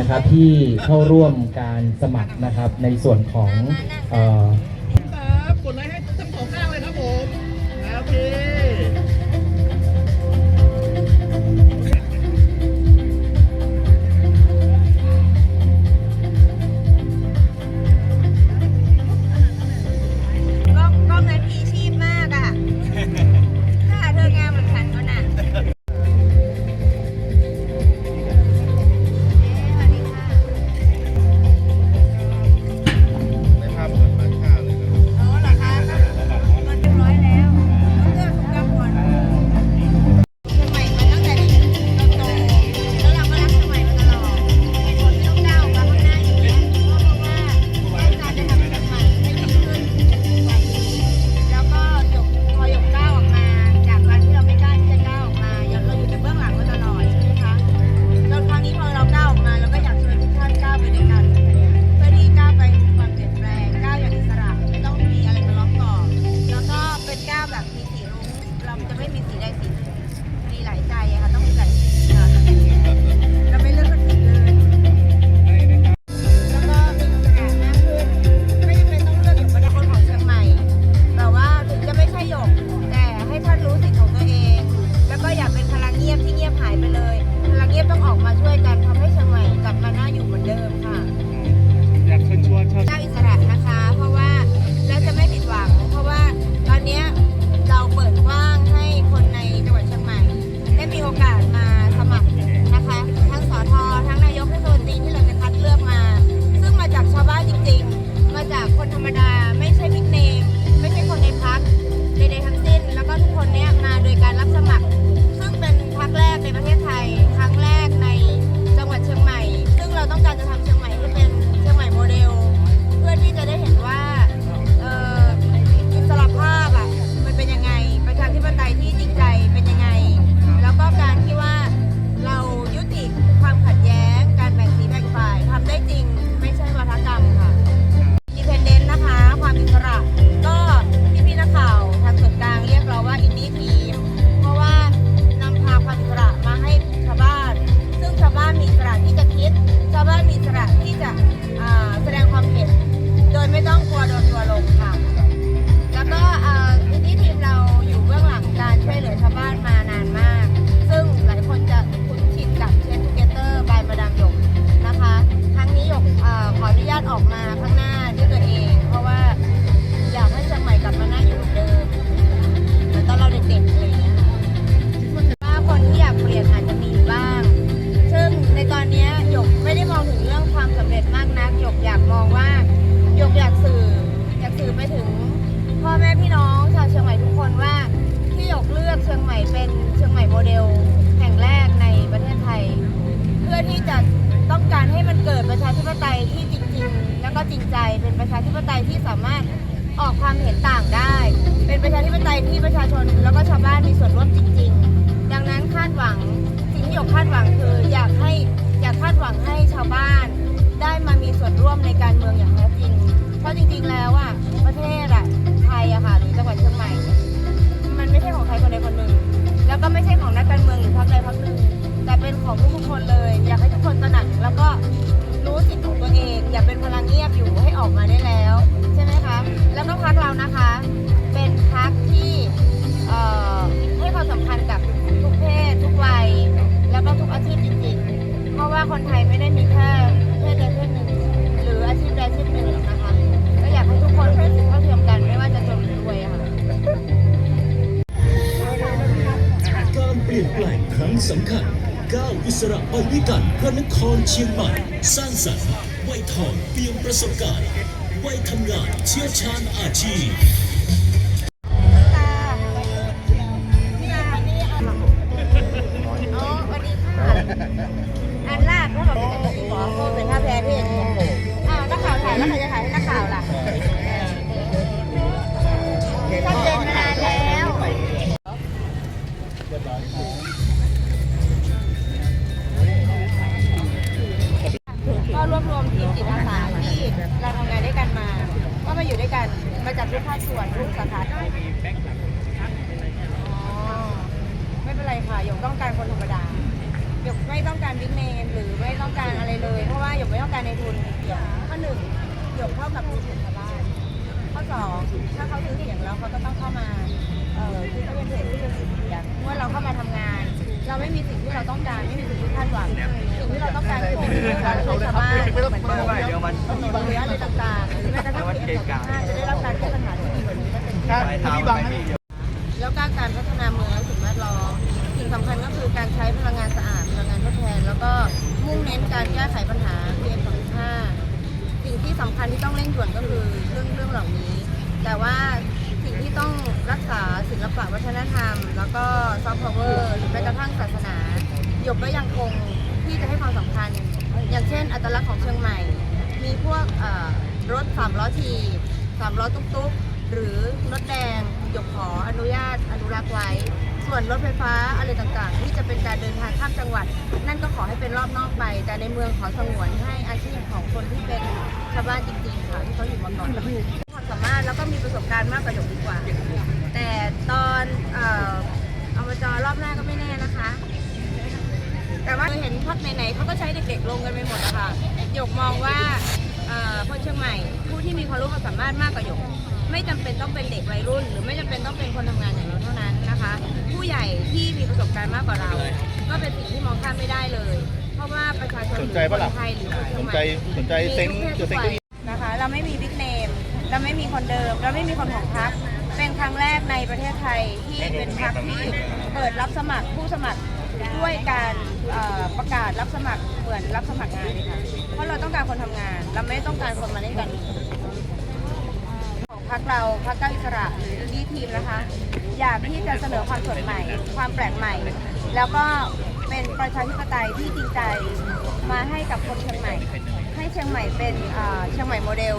นะครับที่เข้าร่วมการสมัครนะครับในส่วนของเอ่อ กดไลค์ให้ เป็นเชียงใหม่โมเดลแห่งแรกในประเทศไทย เพื่อที่จะต้องการให้มันเกิดประชาธิปไตยที่จริงๆ แล้วก็จริงใจเป็นประชาธิปไตยที่สามารถออกความเห็นต่างได้ เป็นประชาธิปไตยที่ประชาชนแล้วก็ชาวบ้านมีส่วนร่วมจริง ๆ ดังนั้นคาดหวังสิ่งที่หยกคาดหวังคืออยากให้อยากคาดหวังให้ชาวบ้าน ได้มามีส่วนร่วมในการเมืองอย่างแท้จริง เพราะจริงๆแล้วอะประเทศอะไทยอะค่ะหรือจังหวัดเชียงใหม่ มันไม่ใช่ของใครคนใดคนหนึ่ง แล้วก็ไม่ใช่ของนักการเมืองหรือพรรคใดพรรคหนึ่งแต่เป็นของทุกคนเลย อยากให้ทุกคนตระหนักแล้วก็รู้สิทธิของตัวเอง อย่าเป็นพลังเงียบอยู่ให้ออกมาได้แล้ว ใช่ไหมคะ แล้วก็พรรคเรานะคะ เป็นพรรคที่ให้ความสำคัญกับทุกเพศ ทุกวัย แล้วก็ทุกอาชีพจริงๆ เพราะว่าคนไทยไม่ได้มีแค่ สำคัญก้าวอิสระไปด้วยกันพระนครเชียงใหม่ สร้างสรรค์ไวทองเตรียมประสบการณ์ไวทำงานเชี่ยวชาญอาชีพ ข้อหนึ่งหยกเท่ากับดูถูกชาวบ้านข้อสองถ้าเขาซื้อเสียงแล้วเขาก็ต้องเข้ามาเอ่อคือเขาเป็นเพจที่จะซื้อเสียงเมื่อเราเข้ามาทำงาน เราไม่มีสิ่งที่เราต้องการไม่มีสิ่งที่คาดหวังสิ่งที่เราต้องการคือการช่วยชาวบ้านเหมือนเดิมหรืออะไรต่างๆหรือแม้กระทั่งเอกชนจะได้รับการแก้ปัญหาที่ดีกว่านี้ได้เป็นที่แล้วก็การพัฒนาเมืองและสิ่งแวดล้อมสิ่งสำคัญก็คือการใช้พลังงานสะอาดพลังงานทดแทน แล้วก็มุ่งเน้นการแก้ไขปัญหา PM 2.5สิ่ง ที่สำคัญที่ต้องเร่งด่วนก็คือเรื่องเรื่องเหล่านี้ แต่ว่าสิ่งที่ต้องรักษาศิลปะวัฒนธรรม แล้วก็ซอฟต์พาวเวอร์หรือแม้กระทั่งศาสนาหยกก็ยังคงที่จะให้ความสำคัญ อย่างเช่น อัตลักษณ์ของเชียงใหม่ มีพวกรถสามล้อทีสามล้อตุ๊กๆ หรือรถแดงหยกขออนุญาตอนุรักษ์ไว้ ส่วนรถไฟฟ้าอะไรต่างๆ ที่จะเป็นการเดินทางข้ามจังหวัด นั่นก็ขอให้เป็นรอบนอกไป แต่ในเมืองขอสงวนให้อาชีพของคนที่เป็น ชาวบ้านจริงๆค่ะที่เขาอยู่มาก่อนความสามารถแล้วก็มีประสบการณ์มากกว่าหยกดีกว่า แต่ตอนเอ่ออบจรอบหน้าก็ไม่แน่นะคะ แต่ว่าเห็นพักไหนๆเขาก็ใช้เด็กๆลงกันไปหมดอะค่ะหยกมองว่าเอ่อคนเชียงใหม่ ผู้ที่มีความรู้ความสามารถมากกว่าหยก ไม่จำเป็นต้องเป็นเด็กวัยรุ่น หรือไม่จำเป็นต้องเป็นคนทำงานอย่างเราเท่านั้นนะคะ ผู้ใหญ่ที่มีประสบการณ์มากกว่าเรา ก็เป็นสิ่งที่มองข้ามไม่ได้เลย ราะว่าประชาชนหรือคนไทยหรือคนเชียงใหม่ สนใจเซ็งมีทุกจะเพศเซ็งทุกวัยนะคะเราไม่มีบิ๊กเนม เราไม่มีคนเดิม เราไม่มีคนของพรรคเป็นครั้งแรกในประเทศไทยที่เป็นพรรคที่เปิดรับสมัครผู้สมัครด้วยการเอ่อประกาศรับสมัครเหมือนรับสมัครงานเลยค่ะเพราะเราต้องการคนทำงาน เราไม่ต้องการคนมาเล่นการเมืองของพรรคเราพรรคก้าวอิสระหรือดีทีมนะคะ อยากที่จะเสนอความสดใหม่ ความแปลกใหม่ แล้วก็ เป็นประชาธิปไตยที่จริงใจมาให้กับคนเชียงใหม่ ให้เชียงใหม่เป็นเชียงใหม่โมเดล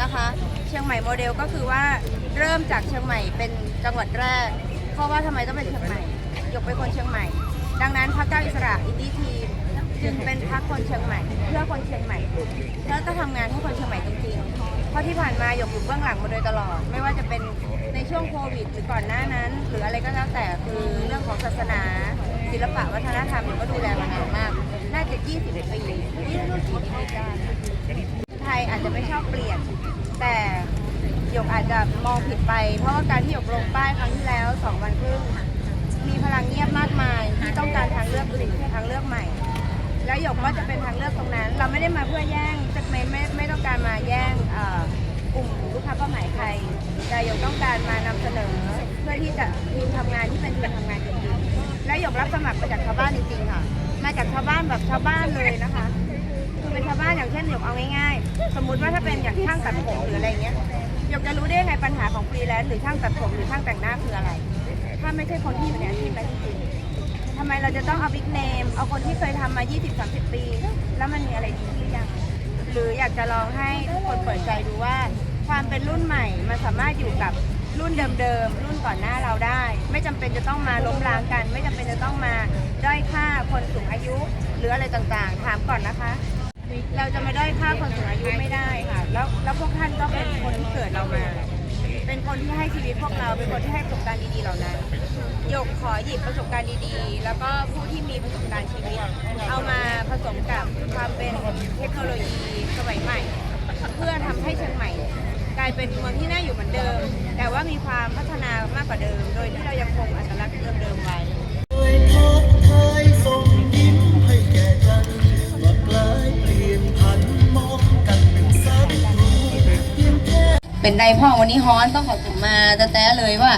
นะคะ เชียงใหม่โมเดลก็คือว่าเริ่มจากเชียงใหม่เป็นจังหวัดแรก เพราะว่าทำไมต้องเป็นเชียงใหม่ยกเป็นคนเชียงใหม่ ดังนั้นพรรคก้าวอิสระอินดี้ทีมจึงเป็นพรรคคนเชียงใหม่ เพื่อคนเชียงใหม่แล้วก็ทำงานให้คนเชียงใหม่จริงๆ เพราะที่ผ่านมาหยกอยู่เบื้องหลังมาโดยตลอด ไม่ว่าจะเป็นในช่วงโควิดหรือก่อนหน้านั้น หรืออะไรก็แล้วแต่คือเรื่องของศาสนา ศิลปะวัฒนธรรมหยกก็ดูแลมานานมาก น่าจะ 20 ปีนี่รุ่นสี่ปีได้ไทยอาจจะไม่ชอบเปลี่ยน แต่หยกอาจจะมองผิดไป เพราะว่าการที่หยกลงป้ายครั้งที่แล้วสองวันครึ่งมีพลังเงียบมากมายที่ต้องการทางเลือกอื่นทางเลือกใหม่ แล้วหยกก็จะเป็นทางเลือกตรงนั้น เราไม่ได้มาเพื่อแย่งจะไม่ไม่ไม่ต้องการมาแย่งกลุ่มลูกค้าเป้าหมายใครแต่หยกต้องการมานำเสนอ เพื่อที่จะทีมทำงานที่เป็นทีมทำงาน และหยกรับสมัครมาจากชาวบ้านจริงๆค่ะ มาจากชาวบ้านแบบชาวบ้านเลยนะคะ คือเป็นชาวบ้านอย่างเช่นหยกเอาง่ายๆ สมมุติว่าถ้าเป็นอย่างช่างตัดผมหรืออะไรเงี้ยหยกจะรู้ได้ยังไงปัญหาของฟรีแลนซ์หรือช่างตัดผมหรือช่างแต่งหน้าคืออะไร ถ้าไม่ใช่คนที่อยู่ในอาชีพนั้นจริงๆทำไมเราจะต้องเอาบิ๊กเนมเอาคนที่เคยทำมา 20-30 ปี แล้วมันมีอะไรดีหรือยังหรืออยากจะลองให้ทุกคนเปิดใจดูว่าความเป็นรุ่นใหม่มันสามารถอยู่กับ รุ่นเดิมๆ รุ่นก่อนหน้าเราได้ ไม่จำเป็นจะต้องมาล้มล้างกัน ไม่จำเป็นจะต้องมาด้อยค่าคนสูงอายุ หรืออะไรต่างๆ ถามก่อนนะคะ เราจะมาด้อยค่าคนสูงอายุไม่ได้ค่ะ แล้วแล้วพวกท่านก็เป็นคนที่เกิดเรามา เป็นคนที่ให้ชีวิตพวกเรา เป็นคนที่ให้ประสบการณ์ดีๆเหล่านั้นหยกขอหยิบประสบการณ์ดีๆ แล้วก็ผู้ที่มีประสบการณ์ชีวิต เอามาผสมกับความเป็นเทคโนโลยีสมัยใหม่ เพื่อทำให้เชียงใหม่ กลายเป็นเมืองที่น่าอยู่เหมือนเดิม แต่ว่ามีความพัฒนามากกว่าเดิม โดยที่เรายังคงอัตลักษณ์เดิมๆไว้เคยทักทายส่งยิ้มให้แก่กันว่ากลายเปลี่ยนผันมองกันเป็นศัตรูเพียงแค่เป็นไดพ่อวันนี้ฮ้อนต้องขอบคุณมาแต่แต่เลยว่า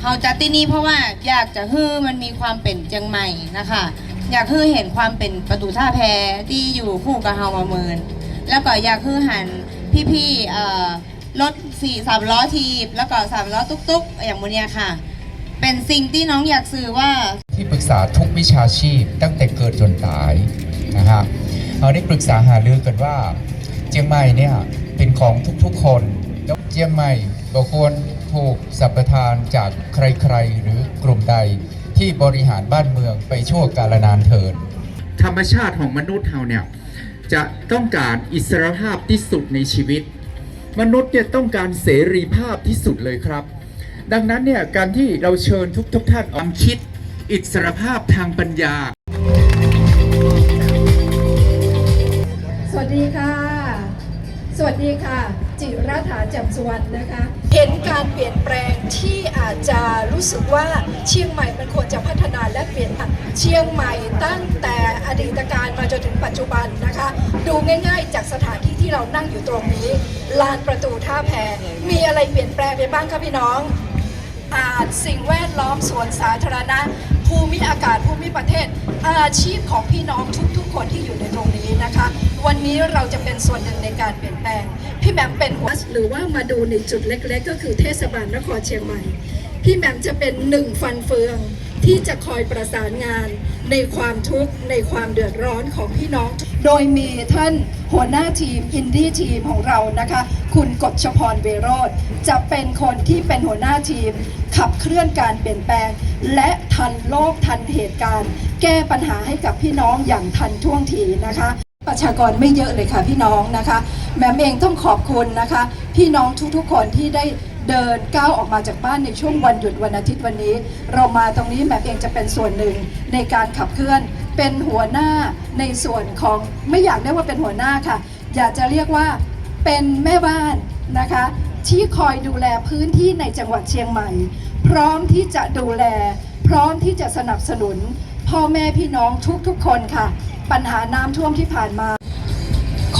เฮาจัดที่นี่เพราะว่าอยากจะฮื้อมันมีความเป็นเจียงใหม่นะคะ อยากฮื้อเห็นความเป็นประตูท่าแพที่อยู่คู่กับเฮามาเมิน แล้วก็อยากฮื้อหันพี่ๆเอ่อ รถสี่สามล้อทีบ แล้วก็สามล้อตุ๊กๆ อย่างโมเนียค่ะ เป็นสิ่งที่น้องอยากสื่อว่า ที่ปรึกษาทุกวิชาชีพตั้งแต่เกิดจนตายนะฮะเราได้ปรึกษาหารือกันว่า เจียงใหม่เนี่ยเป็นของทุกๆคนแล้วเจียงใหม่ก็ควรถูกสัมปทานจากใครๆ หรือกลุ่มใดที่บริหารบ้านเมืองไปชั่วกาลนานเทิน ธรรมชาติของมนุษย์เราเนี่ยจะต้องการอิสรภาพที่สุดในชีวิต มนุษย์เนี่ยต้องการเสรีภาพที่สุดเลยครับ ดังนั้นเนี่ยการที่เราเชิญทุกทุกท่านออกมคิด อิสรภาพทางปัญญาส่วนดีค่ะ สวัสดีค่ะ จิรัฐาแจ่มสุวรรณนะคะ เห็นการเปลี่ยนแปลงที่อาจจะรู้สึกว่าเชียงใหม่มันควรจะพัฒนาและเปลี่ยนผ่านเชียงใหม่ตั้งแต่อดีตการมาจนถึงปัจจุบันนะคะ ดูง่าย ๆ จากสถานที่ที่เรานั่งอยู่ตรงนี้ ลานประตูท่าแพมีอะไรเปลี่ยนแปลงไปบ้างคะพี่น้อง อาจสิ่งแวดล้อมสวนสาธารณะ ภูมิอากาศภูมิประเทศ อาชีพของพี่น้องทุกๆ คนที่อยู่ในตรงนี้นะคะ วันนี้เราจะเป็นส่วนหนึ่งในการเปลี่ยนแปลง พี่แหม่มเป็นหัวหรือว่ามาดูในจุดเล็ก ๆ ก็คือเทศบาลนครเชียงใหม่ พี่แหม่มจะเป็นหนึ่งฟันเฟืองที่จะคอยประสานงาน ในความทุกข์ในความเดือดร้อนของพี่น้อง โดยมีท่านหัวหน้าทีมอินดี้ทีมของเรานะคะ คุณกฎชพรเวโรธจะเป็นคนที่เป็นหัวหน้าทีม ขับเคลื่อนการเปลี่ยนแปลง และทันโลกทันเหตุการณ์ แก้ปัญหาให้กับพี่น้องอย่างทันท่วงทีนะคะประชากรไม่เยอะเลยค่ะพี่น้องนะคะแหม่มเองต้องขอบคุณนะคะ พี่น้องทุกๆคนที่ได้ เดินก้าวออกมาจากบ้านในช่วงวันหยุดวันอาทิตย์วันนี้ เรามาตรงนี้แม่มเองจะเป็นส่วนหนึ่งในการขับเคลื่อน เป็นหัวหน้าในส่วนของไม่อยากเรียกว่าเป็นหัวหน้าค่ะ อยากจะเรียกว่าเป็นแม่บ้านนะคะ ที่คอยดูแลพื้นที่ในจังหวัดเชียงใหม่ พร้อมที่จะดูแล พร้อมที่จะสนับสนุน พ่อแม่พี่น้องทุกๆคนค่ะ ปัญหาน้ำท่วมที่ผ่านมา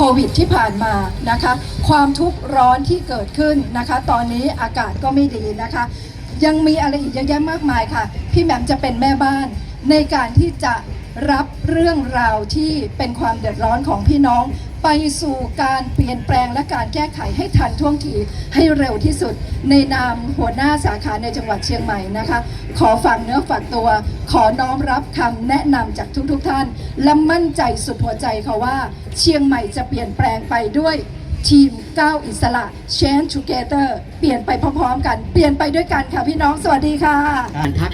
โควิดที่ผ่านมานะคะ ความทุกข์ร้อนที่เกิดขึ้นนะคะ ตอนนี้อากาศก็ไม่ดีนะคะ ยังมีอะไรอีกเยอะแยะมากมายค่ะ พี่แหม่มจะเป็นแม่บ้านในการที่จะรับเรื่องราวที่เป็นความเดือดร้อนของพี่น้อง ไปสู่การเปลี่ยนแปลงและการแก้ไขให้ทันท่วงทีให้เร็วที่สุด ในนามหัวหน้าสาขาในจังหวัดเชียงใหม่นะคะ ขอฝากเนื้อฝากตัว ขอน้อมรับคำแนะนำจากทุกๆทท่าน และมั่นใจสุดหัวใจค่ะว่า เชียงใหม่จะเปลี่ยนแปลงไปด้วยทีมก้าวอิสระ Change Together เปลี่ยนไปพร้อมๆกัน เปลี่ยนไปด้วยกันค่ะพี่น้อง สวัสดีค่ะ การทัก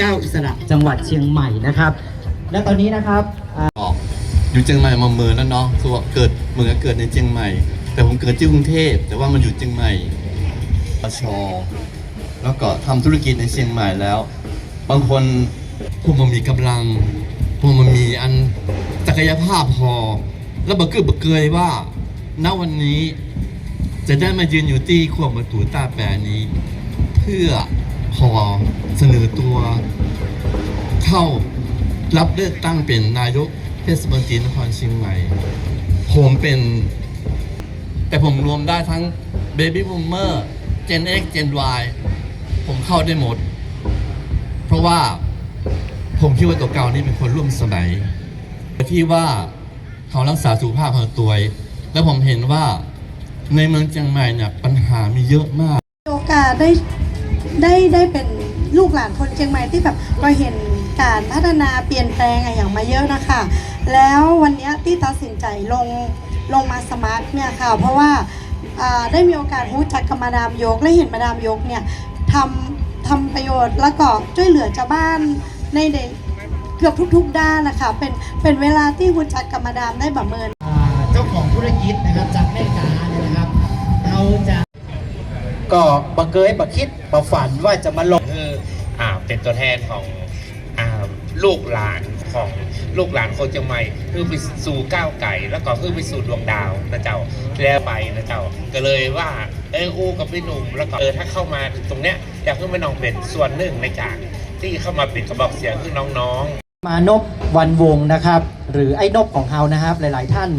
ก้าวอิสระจังหวัดเชียงใหม่นะครับ และตอนนี้นะครับ อยู่เชียงใหม่มาเมินแล้วเนาะตัวเกิดเหมือนกับเกิดในเชียงใหม่ แต่ผมเกิดที่กรุงเทพแต่ว่ามันอยู่เชียงใหม่ปชแล้วก็ทำธุรกิจในเชียงใหม่แล้ว บางคนผมมันมีกำลังผมมันมีอันศักยภาพพอ แล้วบักเกิดบักเกยว่าณวันนี้จะได้มายืนอยู่ที่ขวบประตูตาแปรนี้ เพื่อขอเสนอตัวเข้ารับเลือกตั้งเป็นนายก เทศมนตรีนครเชียงใหม่ ผมเป็น แต่ผมรวมได้ทั้ง Baby Boomer Gen X Gen Y ผมเข้าได้หมด เพราะว่าผมคิดว่าตัวเก่านี่เป็นคนร่วมสมัย ที่ว่าเขารักษาสุขภาพของตัวเองแล้วผมเห็นว่าในเมืองเชียงใหม่เนี่ยปัญหามีเยอะมาก โอกาสได้ได้ได้เป็นลูกหลานคนเชียงใหม่ที่แบบก็เห็น การพัฒนาเปลี่ยนแปลงอะไรอย่างมาเยอะนะคะ แล้ววันเนี้ยที่ตัดสินใจลงลงมาสมัครเนี่ยค่ะ เพราะว่าอ่าได้มีโอกาสรู้จักกับมาดามยก และเห็นมาดามยกเนี่ยทำทำประโยชน์แล้วก็ช่วยเหลือชาวบ้านในในเกือบทุกๆด้านนะคะเป็นเป็นเวลาที่รู้จักกับมาดามได้แบบเมินอ่าเจ้าของธุรกิจนะครับจากแม่กาเนี่ยนะครับเขาจะก็บังเกยบังคิดบังฝันว่าจะมาลงคืออ่าเป็นตัวแทนของอ่า ลูกหลานของลูกหลานคนเชียงใหม่คือไปสู่ก้าวไก่ แล้วก็คือไปสู่ดวงดาวนะเจ้าแล้วไปนะเจ้าก็เลยว่าเอออู้กับพี่หนุ่มแล้วก็เออถ้าเข้ามาตรงเนี้ยอยากให้แม่น้องเป็นส่วนหนึ่งในการที่เข้ามาเป็นกระบอกเสียงคือน้องๆ มานพวันวงศ์นะครับ หรือไอ้นพของเฮานะครับ หลาย ๆ ท่าน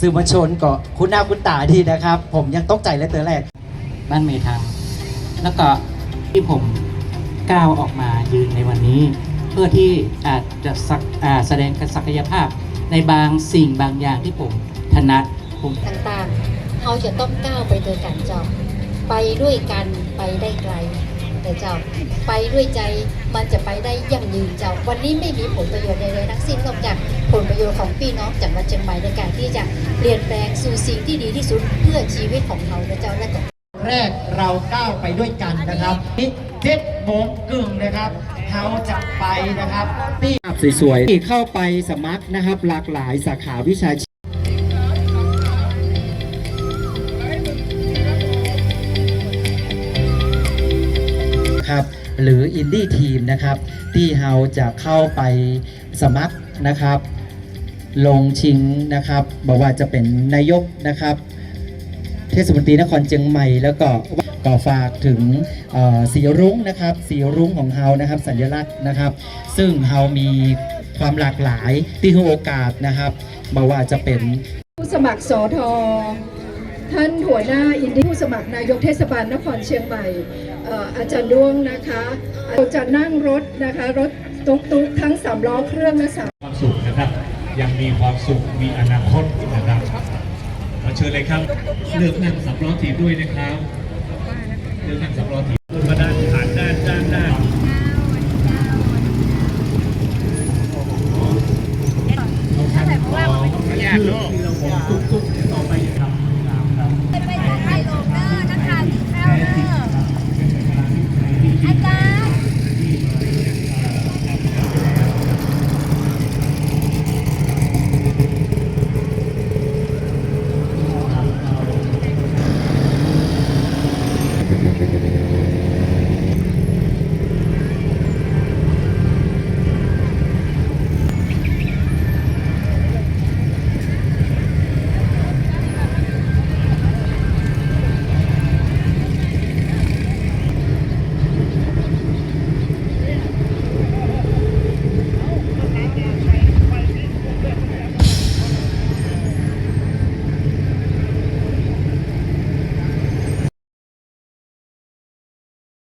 สื่อมวลชนก็คุณหน้าคุณตาดีนะครับ ผมยังตกใจเลยเตอแรกบ้านเมทางแล้วก็ที่ผมก้าวออกมายืนในวันนี้ เพื่อที่อาจจะสักแสดงศักยภาพในบางสิ่งบางอย่างที่ผมถนัดผมต่างๆเขาจะต้องก้าวไปด้วยกันเจ้า ไปด้วยกันไปได้ไกลแต่เจ้า ไปด้วยใจมันจะไปได้ยั่งยืนเจ้า วันนี้ไม่มีผลประโยชน์ใดๆทั้งสิ้นนอกจากผลประโยชน์ของพี่น้องจังหวัดเชียงใหม่ในการที่จะเปลี่ยนแปลงสู่สิ่งที่ดีที่สุดเพื่อชีวิตของเขาและเจ้าและก็แรกเราก้าวไปด้วยกันนะครับนี่เจ็ดโมงกึ่งนะครับ เขาจะไปนะครับที่สวยๆที่เข้าไปสมัครนะครับ หลากหลายสาขาวิชาชีพครับหรืออินดี้ทีมนะครับ ที่เราจะเข้าไปสมัครนะครับ ลงชิงนะครับบอกว่าจะเป็นนายกนะครับ เทศมนตรีนครเชียงใหม่แล้วก็ ก็ฝากถึงเอ่อสีรุ้งนะครับสีรุ้งของเฮานะครับ สัญลักษณ์นะครับ ซึ่งเฮามีความหลากหลายที่ให้โอกาสนะครับบอกว่าจะเป็นผู้สมัครสอทอท่านหัวหน้าอินดี้ผู้สมัครนายกเทศบาลนครเชียงใหม่เอ่ออาจารย์ดวงนะคะเราจะนั่งรถนะคะรถตุ๊กตุ๊กทั้งสามล้อเครื่องและสามความสุขนะครับ ยังมีความสุขมีอนาคตนะครับขอเชิญเลยครับ เลือกนั่งสำล้อถีบด้วยนะครับ เลือกนั่งสำล้อถี